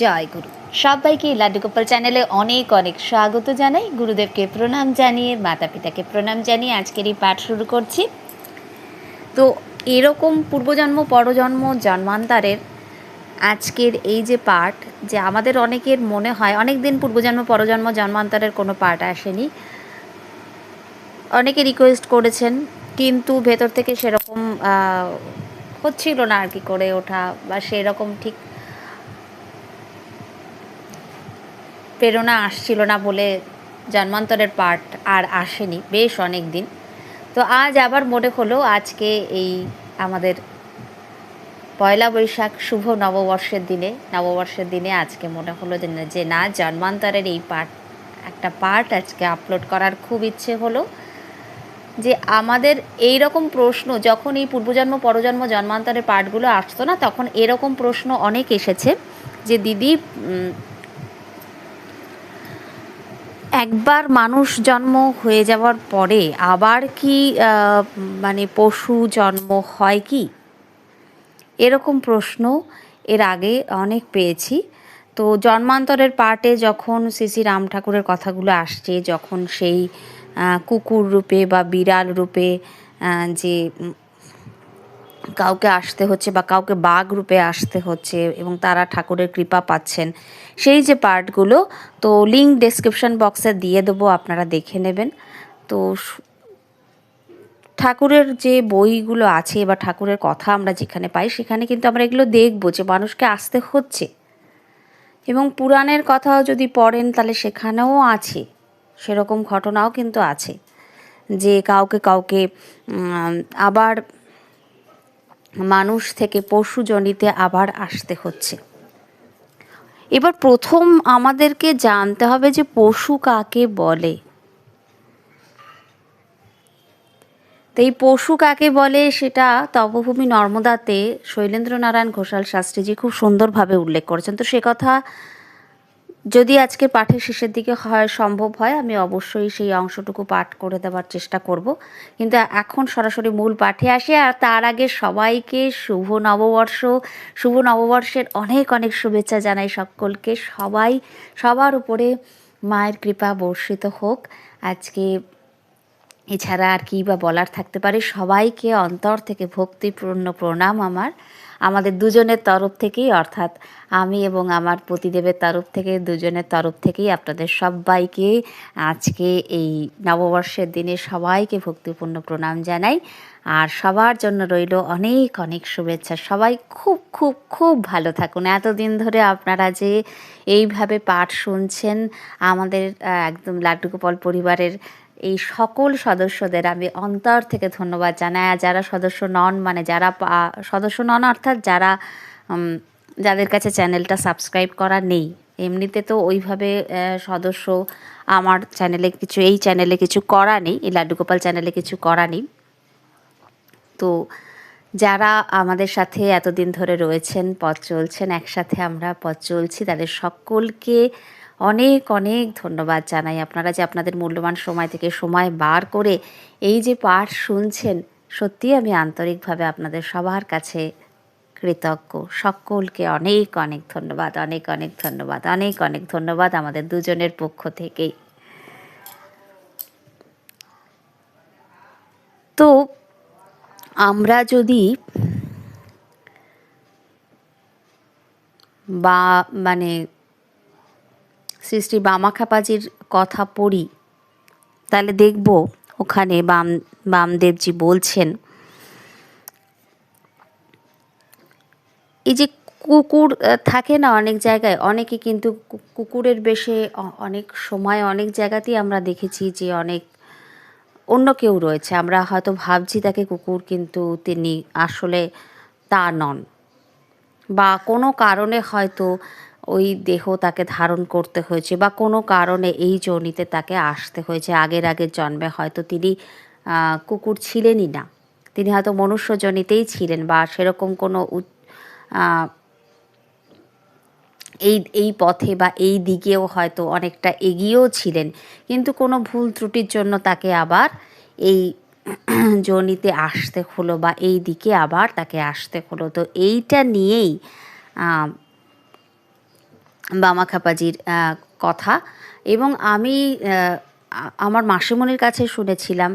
জয় গুরু। সবাইকে লাড্ডু গোপাল চ্যানেলে অনেক অনেক স্বাগত জানাই। গুরুদেবকে প্রণাম জানিয়ে মাতা পিতাকে প্রণাম জানিয়ে আজকের এই পাঠ শুরু করছি। তো এরকম পূর্বজন্ম, পরজন্ম, জন্মান্তরের আজকের এই যে পাঠ, যে আমাদের অনেকের মনে হয় অনেক দিন পূর্বজন্ম, পরজন্ম, জন্মান্তরের কোনো পাঠ আসেনি। অনেকে রিকোয়েস্ট করেছেন, কিন্তু ভেতর থেকে সেরকম হচ্ছিল না আর কি করে ওঠা বা সেরকম ঠিক প্রেরণা আসছিল না বলে জন্মান্তরের পাঠ আর আসেনি বেশ অনেক দিন। তো আজ আবার মনে হলো আজকে এই আমাদের পয়লা বৈশাখ শুভ নববর্ষের দিনে নববর্ষের দিনে আজকে মনে হলো যে না- জন্মান্তরের এই পাঠ, একটা পার্ট আজকে আপলোড করার খুব ইচ্ছে হলো যে আমাদের এই রকম প্রশ্ন, যখন এই পূর্বজন্ম, পরজন্ম জন্মান্তরের পাঠগুলো আসতো না, তখন এরকম প্রশ্ন অনেক এসেছে যে দিদি একবার মানুষ জন্ম হয়ে যাওয়ার পরে আবার কি মানে পশু জন্ম হয় কি? এরকম প্রশ্ন এর আগে অনেক পেয়েছি। তো জন্মান্তরের পার্টে যখন শ্রী রাম ঠাকুরের কথাগুলো আসছে, যখন সেই কুকুর রূপে বা বিড়াল রূপে যে কাউকে আসতে হচ্ছে বা কাউকে বাঘ রূপে আসতে হচ্ছে এবং তারা ঠাকুরের কৃপা পাচ্ছেন সেই যে পার্টগুলো, তো লিঙ্ক ডেসক্রিপশন বক্সে দিয়ে দেবো, আপনারা দেখে নেবেন। তো ঠাকুরের যে বইগুলো আছে বা ঠাকুরের কথা আমরা যেখানে পাই, সেখানে কিন্তু আমরা এগুলো দেখব যে মানুষকে আসতে হচ্ছে। এবং পুরাণের কথাও যদি পড়েন, তাহলে সেখানেও আছে, সেরকম ঘটনাও কিন্তু আছে। যে কাউকে কাউকে আবার মানুষ থেকে পশু জনিতে আবার আসতে হচ্ছে। এবার প্রথম আমাদেরকে জানতে হবে যে পশু কাকে বলে। তো এই পশু কাকে বলে সেটা তপভূমি নর্মদাতে শৈলেন্দ্রনারায়ণ ঘোষাল শাস্ত্রীজি খুব সুন্দরভাবে উল্লেখ করেছেন। তো সে কথা যদি আজকে পাঠের শেষের দিকে হয়, সম্ভব হয়, আমি অবশ্যই সেই অংশটুকু পাঠ করে দেওয়ার চেষ্টা করব। কিন্তু এখন সরাসরি মূল পাঠে আসে, আর তার আগে সবাইকে শুভ নববর্ষ। শুভ নববর্ষের অনেক অনেক শুভেচ্ছা জানাই সকলকে। সবাই, সবার উপরে মায়ের কৃপা বর্ষিত হোক। আজকে এছাড়া আর কী বা বলার থাকতে পারে, সবাইকে অন্তর থেকে ভক্তিপূর্ণ প্রণাম আমার। আমাদের দুজনের তরফ থেকেই, অর্থাৎ আমি এবং আমার পতিদেবের তরফ থেকে, দুজনের তরফ থেকেই আপনাদের সবাইকে আজকে এই নববর্ষের দিনে সবাইকে ভক্তিপূর্ণ প্রণাম জানাই। আর সবার জন্য রইল অনেক অনেক শুভেচ্ছা। সবাই খুব খুব খুব ভালো থাকুন। এতদিন ধরে আপনারা যে এইভাবে পাঠ শুনছেন, আমাদের একদম লাড্ডু গোপাল পরিবারের এই সকল সদস্যদের আমি অন্তর থেকে ধন্যবাদ জানাই। যারা সদস্য নন মানে যারা সদস্য নন অর্থাৎ যারা যাদের কাছে চ্যানেলটা সাবস্ক্রাইব করা নেই, এমনিতে তো ওইভাবে সদস্য আমার চ্যানেলে কিছু, এই চ্যানেলে কিছু করা নেই, এই লাড্ডু গোপাল চ্যানেলে কিছু করা নেই। তো যারা আমাদের সাথে এতদিন ধরে রয়েছেন, পথ চলছেন, একসাথে আমরা পথ চলছি, তাদের সকলকে অনেক অনেক ধন্যবাদ জানাই আপনারা যে আপনাদের মূল্যবান সময় থেকে সময় বার করে এই যে পাঠ শুনছেন, সত্যি আমি আন্তরিকভাবে আপনাদের সবার কাছে কৃতজ্ঞ। সকলকে অনেক অনেক ধন্যবাদ, অনেক অনেক ধন্যবাদ, অনেক অনেক ধন্যবাদ আমাদের দুজনের পক্ষ থেকেই। তো আমরা যদি বা মানে শ্রী শ্রী বামাখাপাজির কথা পড়ি। তাহলে দেখব ওখানে বাম, বামদেবজি বলছেন, এই যে কুকুর থাকে না অনেক জায়গায়, অনেকে কিন্তু কুকুরের বেশে অনেক সময়, অনেক জায়গাতেই আমরা দেখেছি যে অনেক, অন্য কেউ রয়েছে। আমরা হয়তো ভাবছি তাকে কুকুর, কিন্তু তিনি আসলে তা নন। বা কোনো কারণে হয়তো ওই দেহ তাকে ধারণ করতে হয়েছে বা কোনো কারণে এই জনিতে তাকে আসতে হয়েছে। আগের আগের জন্মে হয়তো তিনি কুকুর ছিলেনই না। তিনি হয়তো মনুষ্য জনিতেই ছিলেন বা সেরকম কোনো এই এই পথে বা এই দিকেও হয়তো অনেকটা এগিয়েও ছিলেন। কিন্তু কোনো ভুল ত্রুটির জন্য তাকে আবার এই জনিতে আসতে হলো বা এই দিকে আবার তাকে আসতে হলো। তো এইটা নিয়েই বামাখাপাজির খাপাজির কথা। এবং আমি আমার মাসিমণির কাছে শুনেছিলাম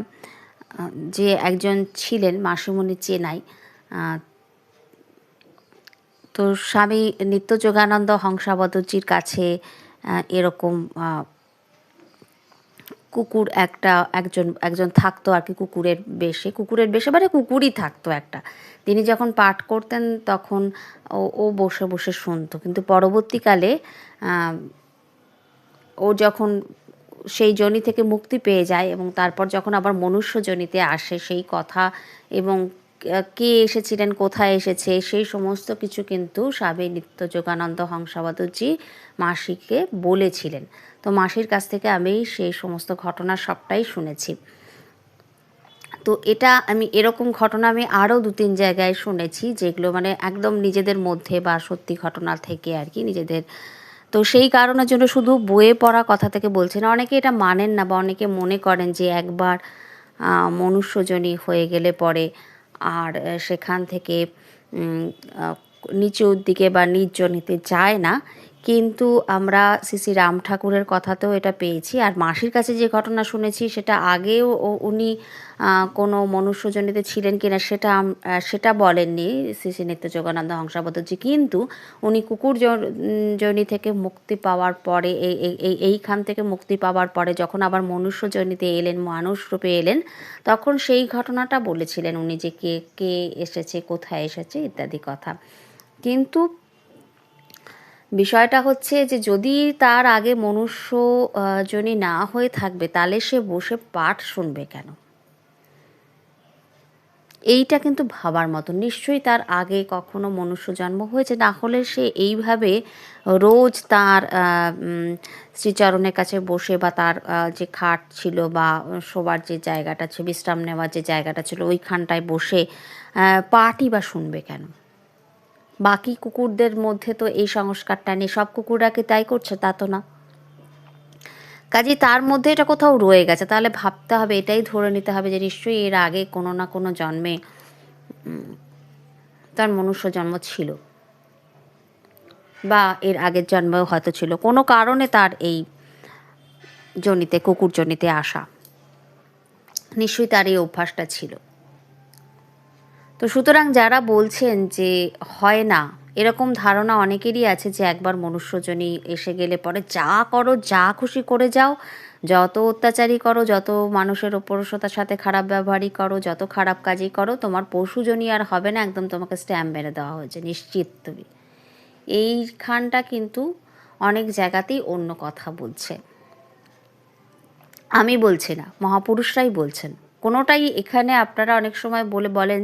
যে একজন ছিলেন, মাসিমণি চেনাই তো স্বামী নিত্য যোগানন্দ হংসাবদজির কাছে এরকম কুকুর একটা, একজন একজন থাকতো আর কি কুকুরের বেশে। কুকুরের বেশে মানে কুকুরই থাকতো একটা। তিনি যখন পাঠ করতেন তখন ও ও বসে বসে শুনতো। কিন্তু পরবর্তীকালে ও যখন সেই জনি থেকে মুক্তি পেয়ে যায় এবং তারপর যখন আবার মনুষ্য জনিতে আসে সেই কথা এবং কে এসেছিলেন, কোথায় এসেছে, সেই সমস্ত কিছু কিন্তু স্বামী নিত্যযোগানন্দ হংসাবতজি মাসিকে বলেছিলেন। তো মাসির কাছ থেকে আমি সেই সমস্ত ঘটনা সবটাই শুনেছি। তো এটা আমি, এরকম ঘটনা আমি আরও দু তিন জায়গায় শুনেছি, যেগুলো মানে একদম নিজেদের মধ্যে বা সত্যি ঘটনা থেকে আর কি নিজেদের। তো সেই কারণের জন্য শুধু বইয়ে পড়া কথা থেকে বলছি না, অনেকে এটা মানেন না বা অনেকে মনে করেন যে একবার মনুষ্যজনী হয়ে গেলে পরে আর সেখান থেকে নিচুর দিকে বা নির্জনিতে যায় না। কিন্তু আমরা শ্রী রাম ঠাকুরের কথাতেও এটা পেয়েছি। আর মাসির কাছে যে ঘটনা শুনেছি, সেটা আগেও উনি কোনো মনুষ্যজনিতে ছিলেন কিনা সেটা সেটা বলেননি শ্রী নিত্য যোগানন্দ হংসাবতজি কিন্তু উনি কুকুর জন- থেকে মুক্তি পাওয়ার পরে এই, এইখান থেকে মুক্তি পাওয়ার পরে যখন আবার মনুষ্যজনিতে এলেন, মানুষ রূপে এলেন, তখন সেই ঘটনাটা বলেছিলেন উনি যে কে কে এসেছে, কোথায় এসেছে ইত্যাদি কথা। কিন্তু বিষয়টা হচ্ছে যে যদি তার আগে মনুষ্য জনী না হয়ে থাকবে, তাহলে সে বসে পাঠ শুনবে কেন? এইটা কিন্তু ভাবার মতো। নিশ্চয়ই তার আগে কখনো মনুষ্য জন্ম হয়েছে, না হলে সে এইভাবে রোজ তার শ্রীচরণের কাছে বসে বা তার যে খাট ছিল বা শোবার যে জায়গাটা ছিল, বিশ্রাম নেওয়ার যে জায়গাটা ছিল, ওইখানটায় বসে পাঠই বা শুনবে কেন? বাকি কুকুরদের মধ্যে তো এই সংস্কারটা নেই। সব কুকুররা কি তাই করছে? তা তো না। কাজে তার মধ্যে এটা কোথাও রয়ে গেছে। তাহলে ভাবতে হবে, এটাই ধরে নিতে হবে যে নিশ্চয়ই এর আগে কোনো না কোনো জন্মে তার মনুষ্য জন্ম ছিল। বা এর আগের জন্মেও হয়তো ছিল। কোনো কারণে তার এই জনিতে, কুকুর জনিতে আসা নিশ্চয়ই তার এই অভ্যাসটা ছিল। তো সুতরাং যারা বলছেন যে হয় না, এরকম ধারণা অনেকেরই আছে যে একবার মনুষ্যজনী এসে গেলে পরে যা করো, যা খুশি করে যাও, যত অত্যাচারী করো, যত মানুষের ওপর তার সাথে খারাপ ব্যবহারই করো, যত খারাপ কাজই করো, তোমার পশুজনী আর হবে না, একদম তোমাকে স্ট্যাম্প মেরে দেওয়া হয়েছে, নিশ্চিত তুমি। এইখানটা কিন্তু অনেক জায়গাতেই অন্য কথা বলছে। আমি বলছি না, মহাপুরুষরাই বলছেন। কোনোটাই এখানে আপনারা অনেক সময় বলে বলেন,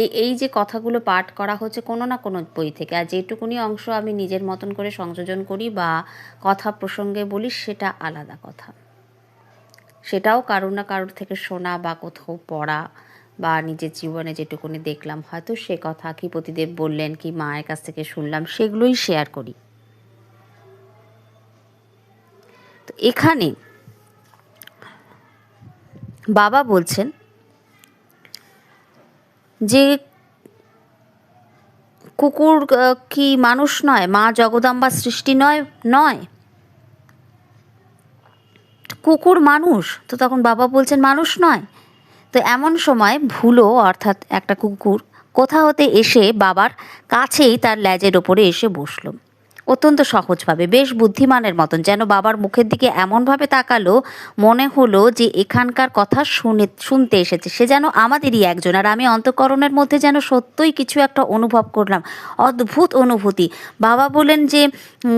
এই এই যে কথাগুলো পাঠ করা হচ্ছে কোনো না কোনো বই থেকে। আর যেটুকুনি অংশ আমি নিজের মতন করে সংযোজন করি বা কথা প্রসঙ্গে বলি, সেটা আলাদা কথা। সেটাও কারোর না কারোর থেকে শোনা বা কোথাও পড়া বা নিজের জীবনে যেটুকুনি দেখলাম, হয়তো সে কথা কি প্রতিদেব বললেন, কি মায়ের কাছ থেকে শুনলাম, সেগুলোই শেয়ার করি। তো এখানে বাবা বলছেন যে কুকুর কি মানুষ নয়, মা জগদম্বা সৃষ্টি নয় নয়। কুকুর মানুষ, তো তখন বাবা বলছেন মানুষ নয়। তো এমন সময় ভুলো, অর্থাৎ একটা কুকুর কোথা হতে এসে বাবার কাছেই তার ল্যাজের ওপরে এসে বসল। অত্যন্ত সহজভাবে, বেশ বুদ্ধিমানের মতন। যেন বাবার মুখের দিকে এমনভাবে তাকালো, মনে হলো যে এখানকার কথা শুনে, শুনতে এসেছে। সে যেন আমাদেরই একজন, আর আমি অন্তঃকরণের মধ্যে যেন সত্যই কিছু একটা অনুভব করলাম। অদ্ভুত অনুভূতি। বাবা বলেন যে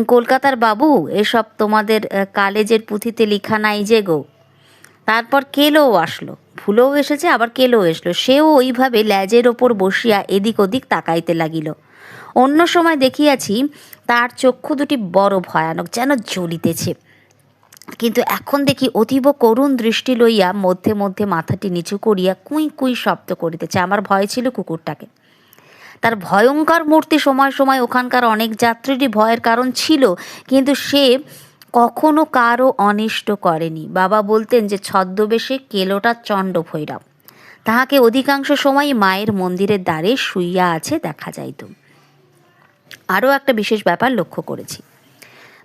কলকাতার বাবু, এসব তোমাদের কালেজের পুঁথিতে লেখা নাই যে গো। তারপর কেলো আসলো। ভুলেও এসেছে, আবার কেলো এসলো। সেও ওইভাবে ল্যাজের ওপর বসিয়া এদিক ওদিক তাকাইতে লাগিল। অন্য সময় দেখিয়াছি তার চক্ষু দুটি বড় ভয়ানক যেন জ্বলিতেছে। কিন্তু এখন দেখি অতীব করুণ দৃষ্টি লইয়া মধ্যে মধ্যে মাথাটি নিচু করিয়া কুই কুই শব্দ করিতেছে। আমার ভয় ছিল কুকুরটাকে। তার ভয়ঙ্কর মূর্তি সময় সময় ওখানকার অনেক যাত্রীরই ভয়ের কারণ ছিল, কিন্তু সে কখনো কারও অনিষ্ট করেনি। বাবা বলতেন যে, ছদ্মবেশে কেলোটা চণ্ড ভৈরব তাহাকে অধিকাংশ সময় মায়ের মন্দিরের দ্বারে শুইয়া আছে দেখা যাইত। আরও একটা বিশেষ ব্যাপার লক্ষ্য করেছি।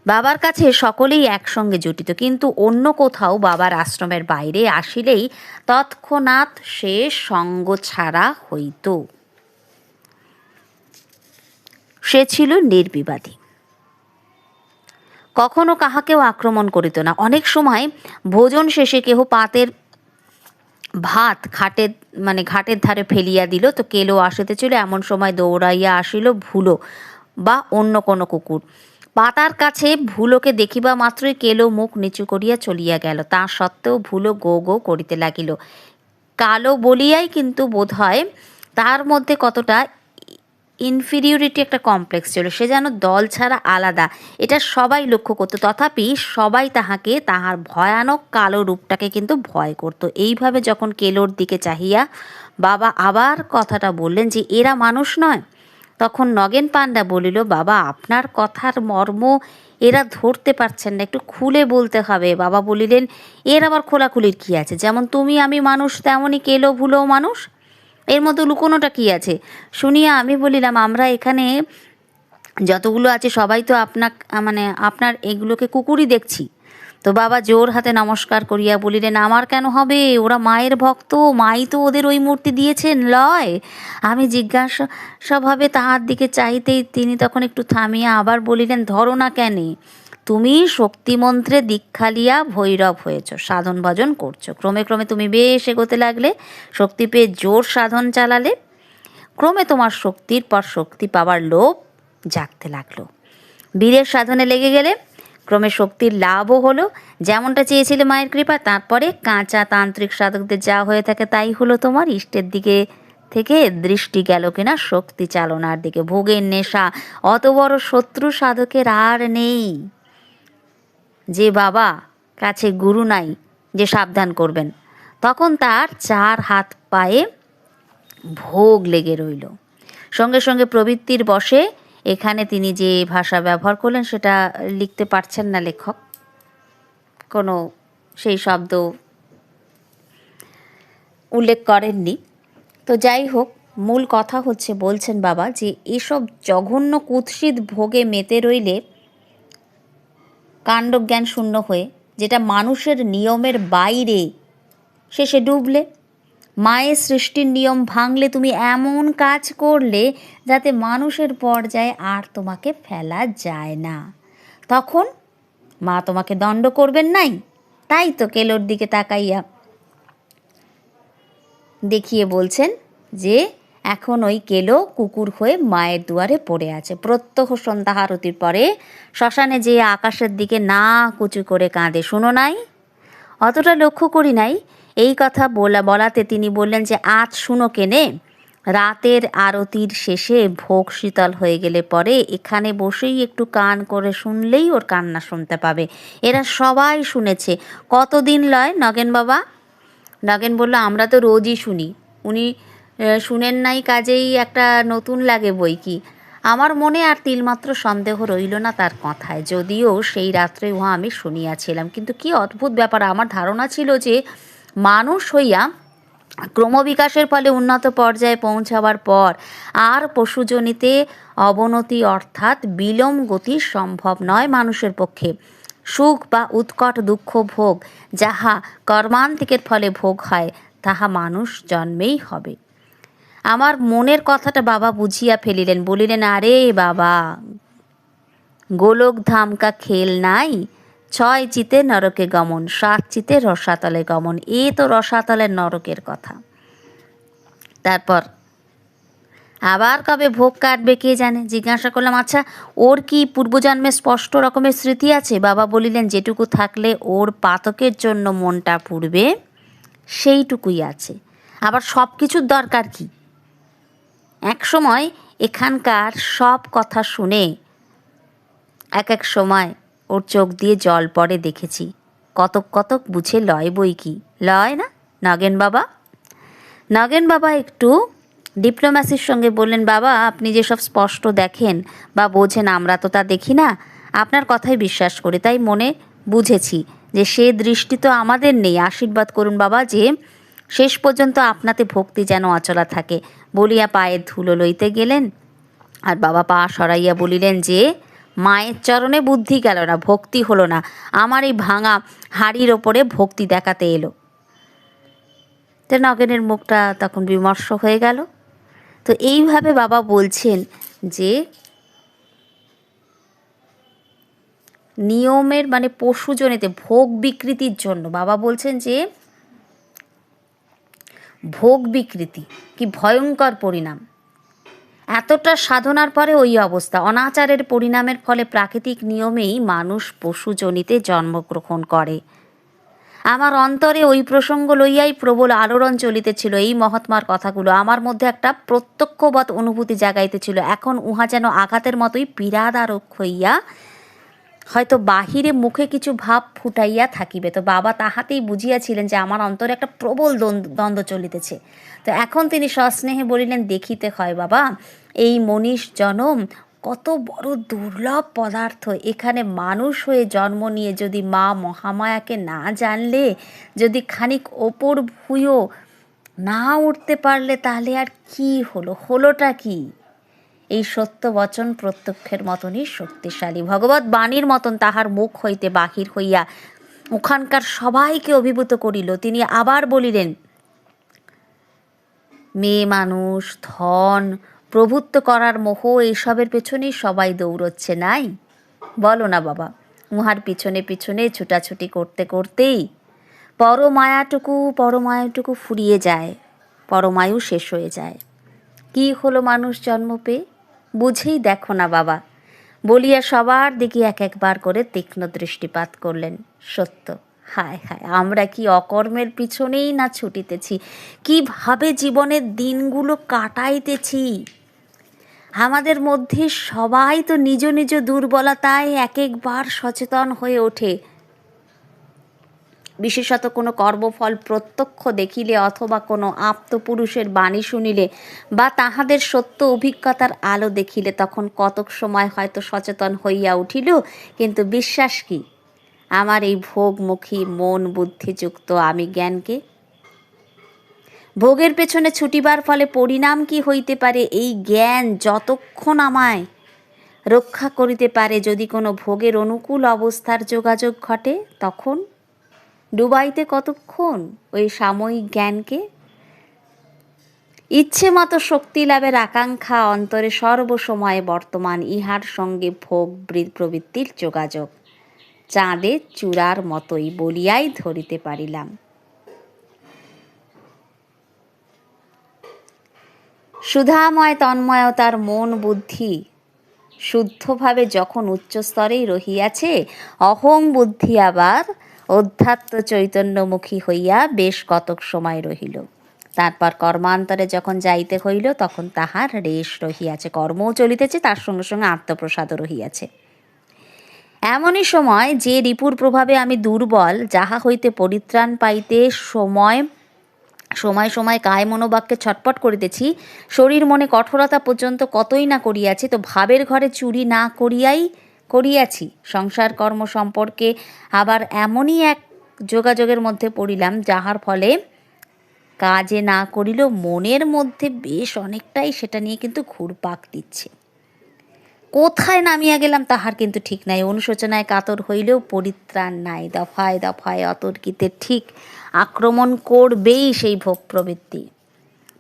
বাবার কাছে সকলেই একসঙ্গে জুটিত, কিন্তু অন্য কোথাও বাবার আশ্রমের বাইরে আসিলেই তৎক্ষণাৎ সে সঙ্গ ছাড়া হইত। সে ছিল নির্বিবাদী। কখনো কাহাকেও আক্রমণ করিত না। অনেক সময় ভোজন শেষে কেহ পাতের ভাত খাটের মানে ঘাটের ধারে ফেলিয়া দিল, তো কেলো আসিতে ছিল এমন সময় দৌড়াইয়া আসিল, ভুলো। বা অন্য কোনো কুকুর। পাতার কাছে ভুলোকে দেখিবা মাত্রই কেলো মুখ নিচু করিয়া চলিয়া গেল। তা সত্ত্বেও ভুলো গো গো করিতে লাগিল। কালো বলিয়াই কিন্তু বোধ হয় তার মধ্যে কতটা ইনফিরিয়রিটি একটা কমপ্লেক্স ছিল। সে যেন দল ছাড়া আলাদা। এটা সবাই লক্ষ্য করতো। তথাপি সবাই তাহাকে তাহার ভয়ানক কালো রূপটাকে কিন্তু ভয় করত। এইভাবে যখন কেলোর দিকে চাহিয়া বাবা আবার কথাটা বললেন যে, এরা মানুষ নয় তখন নগেন পান্ডা বলিল, বাবা, আপনার কথার মর্ম এরা ধরতে পারছেন না, একটু খুলে বলতে হবে। বাবা বলিলেন, এর আবার খোলাখুলির কী আছে? যেমন তুমি আমি মানুষ তেমনই কেলো ভুলো মানুষ? এর মতো লুকোনোটা কী আছে? শুনিয়া আমি বলিলাম, আমরা এখানে যতগুলো আছে, সবাই তো আপনার মানে আপনার এগুলোকে কুকুরই দেখছি। তো বাবা জোর হাতে নমস্কার করিয়া বলিলেন, আমার কেন হবে? ওরা মায়ের ভক্ত, মাই তো ওদের ওই মূর্তি দিয়েছেন, লয়। আমি জিজ্ঞাসাভাবে তাহার দিকে চাইতেই তিনি তখন একটু থামিয়া আবার বলিলেন, ধরো না কেনে? তুমি শক্তিমন্ত্রে দীক্ষা লিয়া ভৈরব হয়েছ, সাধন ভজন করছ। ক্রমে ক্রমে তুমি বেশ এগোতে লাগলে, শক্তি পেয়ে জোর সাধন চালালে। ক্রমে তোমার শক্তির পর শক্তি পাওয়ার লোভ জাগতে লাগল। বীরের সাধনে লেগে গেলে ক্রমে শক্তির লাভও হলো। যেমনটা চেয়েছিলে মায়ের কৃপা, তারপরে কাঁচা তান্ত্রিক সাধকদের যা হয়ে থাকে তাই হলো তোমার। ইষ্টের দিকে থেকে দৃষ্টি গেল কিনা শক্তি চালনার দিকে। ভোগের নেশা, অত বড় শত্রু সাধকের আর নেই। যে বাবা কাছে গুরু নাই, যে সাবধান করবেন। তখন তার চার হাত পায়ে ভোগ লেগে রইল। সঙ্গে সঙ্গে প্রবৃত্তির বসে এখানে তিনি যে ভাষা ব্যবহার করলেন সেটা লিখতে পারছেন না লেখক। কোনো সেই শব্দ উল্লেখ করেননি। তো যাই হোক, মূল কথা হচ্ছে, বলছেন বাবা, যে এসব জঘন্য কুৎসিত ভোগে মেতে রইলে কাণ্ডজ্ঞান শূন্য হয়ে, যেটা মানুষের নিয়মের বাইরে, শেষে ডুবলে। মায়ের সৃষ্টির নিয়ম ভাঙলে তুমি এমন কাজ করলে যাতে মানুষের পর্যায়ে আর তোমাকে ফেলা যায় না। তখন মা তোমাকে দণ্ড করবেন নাই? তাই তো কেলোর দিকে তাকাইয়া দেখিয়ে বলছেন যে, এখন ওই কেলো কুকুর হয়ে মায়ের দুয়ারে পড়ে আছে। প্রত্যহ সন্ধ্যা আরতির পরে শ্মশানে যেয়ে আকাশের দিকে না কুচু করে কাঁদে। শুনো নাই? অতটা লক্ষ্য করি নাই এই কথা বলা, বলাতে তিনি বললেন যে, আজ শুনো কেনে, রাতের আরতির শেষে ভোগ শীতল হয়ে গেলে পরে এখানে বসেই একটু কান করে শুনলেই ওর কান্না শুনতে পাবে। এরা সবাই শুনেছে। কতদিন লয় নগেন বাবা? নগেন বলল, আমরা তো রোজই শুনি। উনি শুনেন নাই কাজেই একটা নতুন লাগে বই কি। আমার মনে আর তিলমাত্র সন্দেহ রইল না তার কথায়। যদিও সেই রাত্রে উহা আমি শুনিয়াছিলাম। কিন্তু কি অদ্ভুত ব্যাপার, আমার ধারণা ছিল যে মানুষ হইয়া ক্রমবিকাশের ফলে উন্নত পর্যায়ে পৌঁছাবার পর আর পশুজনিতে অবনতি অর্থাৎ বিলম গতি সম্ভব নয় মানুষের পক্ষে। সুখ বা উৎকট দুঃখ ভোগ যাহা কর্মান্তিকের ফলে ভোগ হয়, তাহা মানুষ জন্মেই হবে। আমার মনের কথাটা বাবা বুঝিয়া ফেলিলেন, বলিলেন, আরে বাবা গোলক ধামকা খেল নাই? ছয় চিতে নরকে গমন, সাত চিতে রসাতলে গমন, এ তো রসাতলের নরকের কথা। তারপর, আবার কবে ভোগ কাটবে কে জানে? জিজ্ঞাসা করলাম আচ্ছা ওর কি পূর্বজন্মে স্পষ্ট রকমের স্মৃতি আছে? বাবা বলিলেন, যেটুকু থাকলে ওর পাতকের জন্য মনটা পুড়বে, সেইটুকুই আছে। আবার সব কিছুর দরকার কি? এক সময় এখানকার সব কথা শুনে, এক এক সময় ওর চোখ দিয়ে জল পড়ে দেখেছি। কতক কতক বুঝে লয় বই কি। লয় না? নগেন বাবা? নগেন বাবা একটু ডিপ্লোম্যাসির সঙ্গে বললেন, বাবা, আপনি যেসব স্পষ্ট দেখেন বা বোঝেন, আমরা তো তা দেখি না। আপনার কথাই বিশ্বাস করি, তাই মনে বুঝেছি যে সে দৃষ্টি তো আমাদের নেই। আশীর্বাদ করুন বাবা যে শেষ পর্যন্ত আপনাতে ভক্তি যেন অচলা থাকে। বলিয়া পায়ের ধুলো লইতে গেলেন। আর বাবা পা সরাইয়া বলিলেন, যে মায়ের চরণে বুদ্ধি গেল না, ভক্তি হলো না। আমার এই ভাঙা হাড়ির ওপরে ভক্তি দেখাতে এলো। তো নগেনের মুখটা তখন বিমর্ষ হয়ে গেল। তো এইভাবে বাবা বলছেন যে, নিয়মের মানে পশুজনেতে ভোগ বিকৃতির জন্য। বাবা বলছেন যে, ভোগ বিকৃতি কি ভয়ঙ্কর পরিণাম। এতটা সাধনার পরে ওই অবস্থা। অনাচারের পরিণামের ফলে প্রাকৃতিক নিয়মেই মানুষ পশুজনিতে জন্মগ্রহণ করে। আমার অন্তরে ওই প্রসঙ্গ লইয়াই প্রবল আলোড়ন চলিতেছিল। এই মহাত্মার কথাগুলো আমার মধ্যে একটা প্রত্যক্ষবৎ অনুভূতি জাগাইতেছিল। এখন উহা যেন আঘাতের মতোই পীড়াদারক হইয়া হয়তো বাহিরে মুখে কিছু ভাব ফুটাইয়া থাকিবে। তো বাবা তাহাতেই বুঝিয়াছিলেন যে আমার অন্তরে একটা প্রবল দ্বন্দ্ব চলিতেছে। তো এখন তিনি সস্নেহে বলিলেন, দেখিতে হয় বাবা, এই মনীষ জনম কত বড় দুর্লভ পদার্থ। এখানে মানুষ হয়ে জন্ম নিয়ে যদি মা মহামায়াকে না জানলে, যদি খানিক ওপর ভুয়ো না উঠতে পারলে তাহলে আর কি হলো? হলোটা কি? এই সত্য বচন প্রত্যক্ষের মতনই শক্তিশালী। ভগবত বাণীর মতন তাহার মুখ হইতে বাহির হইয়া ওখানকার সবাইকে অভিভূত করিল। তিনি আবার বলিলেন, মেয়ে মানুষ, ধন, প্রভুত্ব করার মোহ এইসবের পেছনেই সবাই দৌড়চ্ছে, নাই? বলো না বাবা, উহার পিছনে পিছনে ছুটাছুটি করতে করতেই পরমায়াটুকু পরমায়াটুকু ফুরিয়ে যায়, পরমায়ু শেষ হয়ে যায়। কি হলো মানুষ জন্ম পেয়ে? বুঝেই দেখো না বাবা। বলিয়া সবার দিকে এক একবার করে তীক্ষ্ণ দৃষ্টিপাত করলেন। সত্য। হায় হায়, আমরা কি অকর্মের পিছনেই না ছুটিতেছি? কীভাবে জীবনের দিনগুলো কাটাইতেছি? আমাদের মধ্যে সবাই তো নিজ নিজ দুর্বলতায় এক একবার সচেতন হয়ে ওঠে। বিশেষত কোনো কর্মফল প্রত্যক্ষ দেখিলে অথবা কোনো আপ্তপুরুষের বাণী শুনিলে বা তাহাদের সত্য অভিজ্ঞতার আলো দেখিলে তখন কতক সময় হয়তো সচেতন হইয়া উঠিল, কিন্তু বিশ্বাস কি? আমার এই ভোগমুখী মন বুদ্ধিযুক্ত আমি জ্ঞানকে? ভোগের পেছনে ছুটিবার ফলে পরিণাম কি হইতে পারে? এই জ্ঞান যতক্ষণ আমায় রক্ষা করিতে পারে, যদি কোনো ভোগের অনুকূল অবস্থার যোগাযোগ ঘটে, তখন ডুবাইতে কতক্ষণ ওই সাময়িক জ্ঞানকে? ইচ্ছে মতো শক্তি লাভের আকাঙ্ক্ষা অন্তরে সর্বসময়ে বর্তমান ইহার সঙ্গে ভোগ প্রবৃত্তির যোগাযোগ। চাঁদে চূড়ার মতোই বলিয়াই ধরিতে পারিলাম। সুধাময় তন্ময়তার মন বুদ্ধি শুদ্ধভাবে যখন উচ্চস্তরেই রহিয়াছে, অহং বুদ্ধি আবার অধ্যাত্ম চৈতন্যমুখী হইয়া বেশ কতক সময় রহিল। তারপর কর্মান্তরে যখন যাইতে হইল, তখন তাহার রেশ রহিয়াছে, কর্মও চলিতেছে, তার সঙ্গে সঙ্গে আত্মপ্রসাদও রহিয়াছে। এমনই সময় যে রিপুর প্রভাবে আমি দুর্বল, যাহা হইতে পরিত্রাণ পাইতে সময় সময় সময় কায় মনোবাক্যে ছটপট করিতেছি, শরীর মনে কঠোরতা পর্যন্ত কতই না করিয়াছি, তো ভাবের ঘরে চুরি না করিয়াই করিয়াছি। সংসার কর্ম সম্পর্কে আবার এমনই এক যোগাযোগের মধ্যে পড়িলাম, যাহার ফলে কাজে না করিলেও মনের মধ্যে বেশ অনেকটাই সেটা নিয়ে কিন্তু ঘুরপাক দিচ্ছে। কোথায় নামিয়া গেলাম তাহার কিন্তু ঠিক নাই। অনুশোচনায় কাতর হইলেও পরিত্রাণ নাই। দফায় দফায় অতর্কিতে ঠিক আক্রমণ করবেই সেই ভোগ প্রবৃত্তি।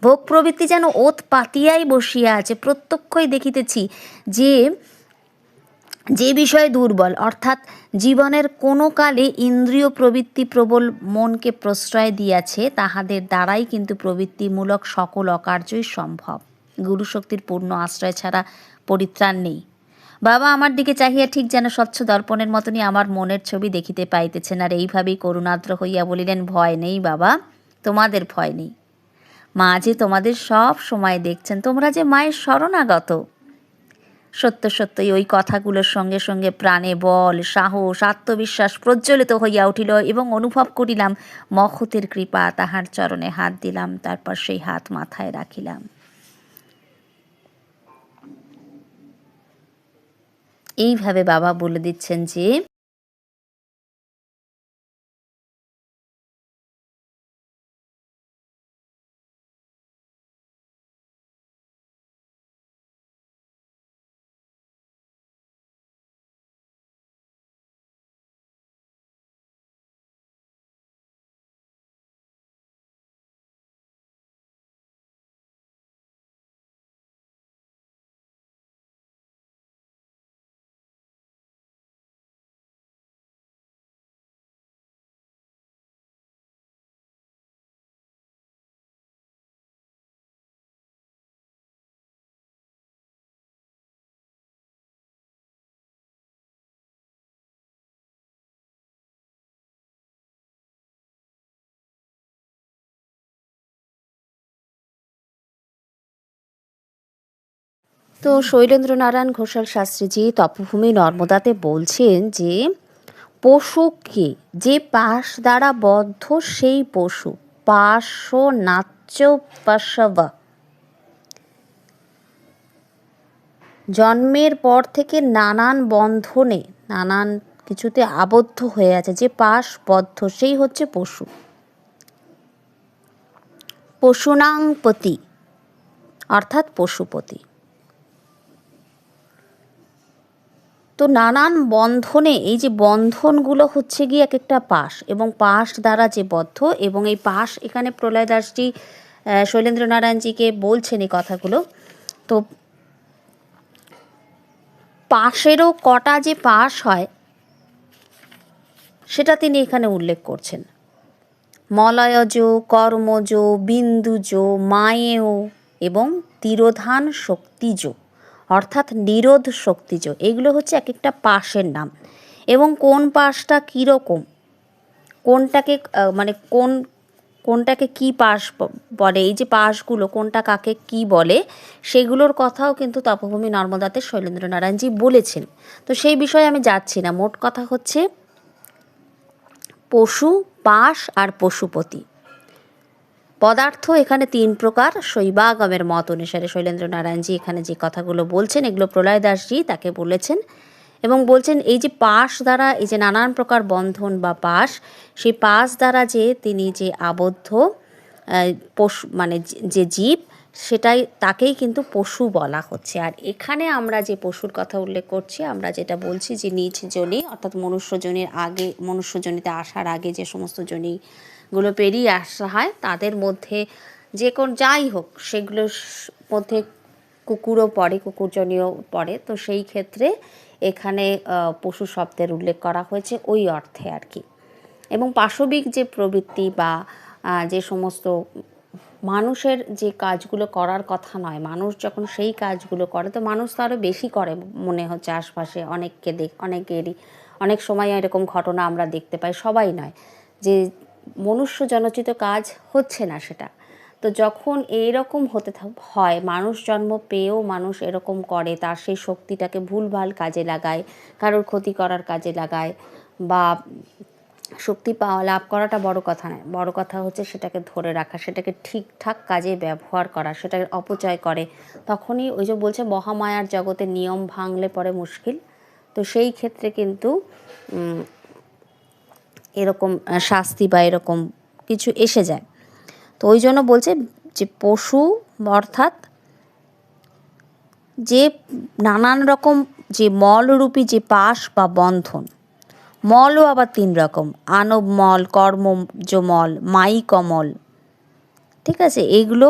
ভোগ প্রবৃত্তি যেন ওত পাতিয়াই বসিয়া আছে, প্রত্যক্ষই দেখিতেছি যে যে বিষয়ে দুর্বল, অর্থাৎ জীবনের কোনো কালে ইন্দ্রিয় প্রবৃত্তি প্রবল মনকে প্রশ্রয় দিয়াছে, তাহাদের দ্বারাই কিন্তু প্রবৃত্তিমূলক সকল অকার্যই সম্ভব। গুরুশক্তির পূর্ণ আশ্রয় ছাড়া পরিত্রাণ নেই। বাবা আমার দিকে চাহিয়া ঠিক যেন স্বচ্ছ দর্পণের মতনই আমার মনের ছবি দেখিতে পাইতেছেন, আর এইভাবেই করুণাদ্র হইয়া বলিলেন, ভয় নেই বাবা, তোমাদের ভয় নেই। মা যে তোমাদের সব সময় দেখছেন, তোমরা যে মায়ের শরণাগত। সত্য সত্যই ওই কথাগুলোর সঙ্গে সঙ্গে প্রাণে বল, সাহস, আত্মবিশ্বাস প্রজ্বলিত হইয়া উঠিল এবং অনুভব করিলাম, মহতের কৃপা তাহার চরণে হাত দিলাম, তারপর সেই হাত মাথায় রাখিলাম। এইভাবে বাবা বলে দিচ্ছেন যে তো শৈলেন্দ্রনারায়ণ ঘোষাল শাস্ত্রীজি তপভূমি নর্মদাতে বলছেন যে পশুকে যে পাশ দ্বারা বদ্ধ সেই পশু। পাশ পাশব জন্মের পর থেকে নানান বন্ধনে, নানান কিছুতে আবদ্ধ হয়ে আছে যে পাশ বদ্ধ, সেই হচ্ছে পশু। পশুনাং পতি, অর্থাৎ পশুপতি। তো নানান বন্ধনে এই যে বন্ধনগুলো হচ্ছে গিয়ে এক একটা পাশ এবং পাশ দ্বারা যে বদ্ধ এবং এই পাশ এখানে প্রলয় দাসজি আহ, শৈলেন্দ্র নারায়ণজিকে বলছেন এই কথাগুলো। তো পাশেরও কটা যে পাশ হয় সেটা তিনি এখানে উল্লেখ করছেন। মলয়জ কর্মজ বিন্দুজ মায়েও এবং তিরোধান শক্তিজ। অর্থাৎ নিরোধ শক্তিজ এগুলো হচ্ছে এক একটা পাশের নাম। এবং কোন পাশটা কীরকম? কোনটাকে মানে কোন, কোনটাকে কি পাশ বলে? এই যে পাশগুলো, কোনটা কাকে কি বলে? সেগুলোর কথাও কিন্তু তপভূমি নর্মদাতে শৈলেন্দ্র নারায়ণজি বলেছেন। তো সেই বিষয়ে আমি যাচ্ছি না। মোট কথা হচ্ছে পশু, পাশ আর পশুপতি। পদার্থ এখানে তিন প্রকার শৈবাগমের মত অনুসারে শৈলেন্দ্র নারায়ণজি এখানে যে কথাগুলো বলছেন, এগুলো প্রলয় দাসজি তাকে বলেছেন এবং বলছেন, এই যে পাশ দ্বারা এই যে নানান প্রকার বন্ধন বা পাশ, সেই পাশ দ্বারা যে তিনি যে আবদ্ধ পশু মানে যে- জীব, সেটাই তাকেই কিন্তু পশু বলা হচ্ছে। আর এখানে আমরা যে পশুর কথা উল্লেখ করছি, আমরা যেটা বলছি যে নিজ জনি, অর্থাৎ মনুষ্যজনির আগে, মনুষ্যজনিতে আসার আগে যে সমস্ত জনিগুলো পেরিয়ে আসা হয়। তাদের মধ্যে যে কোন যাই হোক সেগুলোর মধ্যে কুকুরও পড়ে কুকুরজনীয় পড়ে। তো সেই ক্ষেত্রে এখানে পশু শব্দের উল্লেখ করা হয়েছে ওই অর্থে আর কি। এবং পাশবিক যে প্রবৃত্তি বা যে সমস্ত মানুষের যে কাজগুলো করার কথা নয়, মানুষ যখন সেই কাজগুলো করে, তো মানুষ তো আরও বেশি করে মনে হচ্ছে আশপাশে। অনেককে দেখ, অনেকেরই, অনেক সময় এরকম ঘটনা আমরা দেখতে পাই, সবাই নয়। যে মনুষ্য জনচিত কাজ হচ্ছে না সেটা। তো যখন এইরকম হতে হয় মানুষ জন্ম পেয়েও মানুষ এরকম করে, তার সেই শক্তিটাকে ভুলভাল কাজে লাগায়, কারোর ক্ষতি করার কাজে লাগায়, বা শক্তি পাওয়া, লাভ করাটা বড় কথা নয়। বড় কথা হচ্ছে সেটাকে ধরে রাখা, সেটাকে ঠিকঠাক কাজে ব্যবহার করা, সেটাকে অপচয় করে। তখনই ওই যে বলছে মহামায়ার জগতে নিয়ম ভাঙলে পরে মুশকিল। তো সেই ক্ষেত্রে কিন্তু এরকম শাস্তি বা এরকম কিছু এসে যায়। তো ওই জন্য বলছে যে পশু অর্থাৎ যে নানান রকম যে মলরূপী যে পাশ বা বন্ধন, মলও আবার তিন রকম, আনব মল, কর্মজ মল মাই কমল ঠিক আছে? এগুলো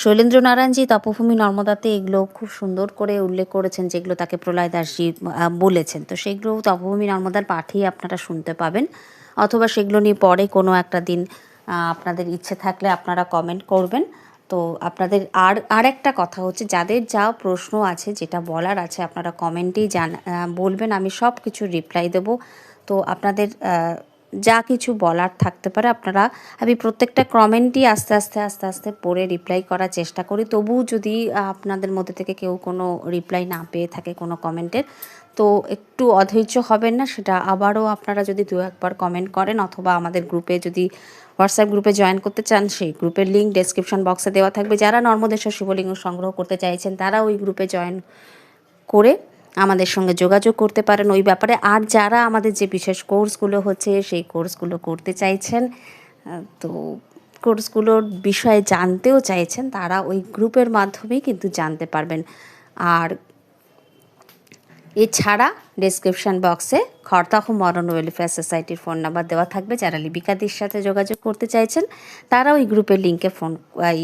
শৈলেন্দ্র নারায়ণজি তপভূমি নর্মদাতে এগুলো খুব সুন্দর করে উল্লেখ করেছেন, যেগুলো তাকে প্রলয় দাসজি বলেছেন। তো সেগুলো তপভূমি নর্মদার পাঠেই আপনারা শুনতে পাবেন। অথবা সেগুলো নিয়ে পরে কোনো একটা দিন আপনাদের ইচ্ছে থাকলে আপনারা কমেন্ট করবেন। তো আপনাদের আর আর একটা কথা হচ্ছে, যাদের যা প্রশ্ন আছে, যেটা বলার আছে, আপনারা কমেন্টেই জান বলবেন, আমি সব কিছু রিপ্লাই দেবো। তো আপনাদের যা কিছু বলার থাকতে পারে, আপনারা, আমি প্রত্যেকটা কমেন্টই আস্তে আস্তে আস্তে আস্তে পড়ে রিপ্লাই করার চেষ্টা করি। তবুও যদি আপনাদের মধ্যে থেকে কেউ কোনো রিপ্লাই না পেয়ে থাকে কোনো কমেন্টের, তো একটু অধৈর্য হবেন না, সেটা আবারও আপনারা যদি দু একবার কমেন্ট করেন অথবা আমাদের গ্রুপে যদি হোয়াটসঅ্যাপ গ্রুপে জয়েন করতে চান, সেই গ্রুপের লিঙ্ক ডেসক্রিপশন বক্সে দেওয়া থাকবে। যারা নর্মদেশ্বর শিবলিঙ্গ সংগ্রহ করতে চাইছেন, তারা ওই গ্রুপে জয়েন করে আমাদের সঙ্গে যোগাযোগ করতে পারেন। ওই ব্যাপারে আর যারা আমাদের যে বিশেষ কোর্সগুলো হচ্ছে, সেই কোর্সগুলো করতে চাইছেন তো কোর্সগুলোর বিষয়ে জানতেও চাইছেন, তারা ওই গ্রুপের মাধ্যমেই কিন্তু জানতে পারবেন। আর এছাড়া ডেসক্রিপশন বক্সে খড়তাহ মরণ ওয়েলফেয়ার সোসাইটির ফোন নাম্বার দেওয়া থাকবে। যারা লিপিকাদির সাথে যোগাযোগ করতে চাইছেন, তারা ওই গ্রুপের লিঙ্কে ফোন এই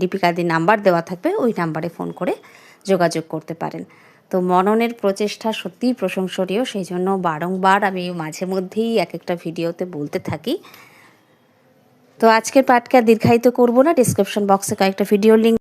লিপিকাদির নাম্বার দেওয়া থাকবে। ওই নাম্বারে ফোন করে যোগাযোগ করতে পারেন। তো মননের প্রচেষ্টা সত্যিই প্রশংসনীয়, সেই জন্য বারংবার আমি মাঝে মধ্যেই এক একটা ভিডিওতে বলতে থাকি। তো আজকের পাটকে দীর্ঘায়িত করব না ডিসক্রিপশন বক্সে কয়েকটা ভিডিও লিঙ্ক